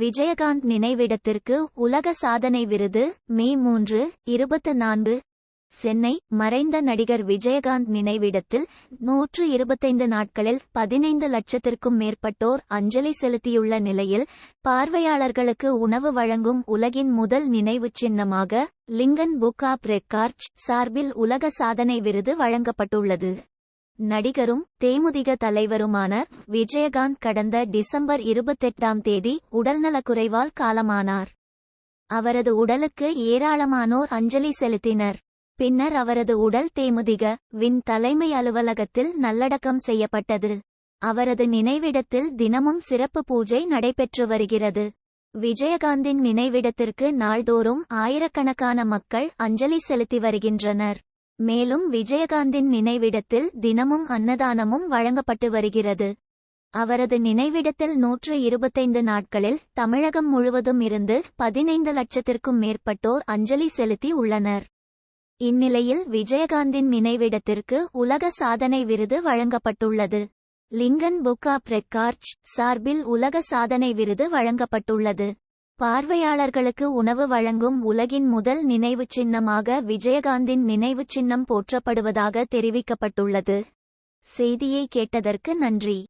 விஜயகாந்த் நினைவிடத்திற்கு உலக சாதனை விருது மே மூன்று இருபத்து நான்கு. சென்னை மறைந்த நடிகர் விஜயகாந்த் நினைவிடத்தில் நூற்று இருபத்தைந்து நாட்களில் பதினைந்து லட்சத்திற்கும் மேற்பட்டோர் அஞ்சலி செலுத்தியுள்ள நிலையில் பார்வையாளர்களுக்கு உணவு வழங்கும் உலகின் முதல் நினைவு சின்னமாக லிங்கன் புக் ஆப் ரெக்கார்ட்ஸ் சார்பில் உலக சாதனை விருது வழங்கப்பட்டுள்ளது. நடிகரும் தேமுதிக தலைவருமான விஜயகாந்த் கடந்த டிசம்பர் இருபத்தெட்டாம் தேதி உடல்நலக்குறைவால் காலமானார். அவரது உடலுக்கு ஏராளமானோர் அஞ்சலி செலுத்தினர். பின்னர் அவரது உடல் தேமுதிக வின் தலைமை அலுவலகத்தில் நல்லடக்கம் செய்யப்பட்டது. அவரது நினைவிடத்தில் தினமும் சிறப்பு பூஜை நடைபெற்று வருகிறது. விஜயகாந்தின் நினைவிடத்திற்கு நாள்தோறும் ஆயிரக்கணக்கான மக்கள் அஞ்சலி செலுத்தி வருகின்றனர். மேலும் விஜயகாந்தின் நினைவிடத்தில் தினமும் அன்னதானமும் வழங்கப்பட்டு வருகிறது. அவரது நினைவிடத்தில் நூற்று இருபத்தைந்து நாட்களில் தமிழகம் முழுவதும் இருந்து பதினைந்து லட்சத்திற்கும் மேற்பட்டோர் அஞ்சலி செலுத்தி உள்ளனர். இந்நிலையில் விஜயகாந்தின் நினைவிடத்திற்கு உலக சாதனை விருது வழங்கப்பட்டுள்ளது. லிங்கன் புக் ஆப் ரெக்கார்ட் சார்பில் உலக சாதனை விருது வழங்கப்பட்டுள்ளது. பார்வையாளர்களுக்கு உணவு வழங்கும் உலகின் முதல் நினைவுச் சின்னமாக விஜயகாந்தின் நினைவுச் சின்னம் போற்றப்படுவதாக தெரிவிக்கப்பட்டுள்ளது. செய்தியை கேட்டதற்கு நன்றி.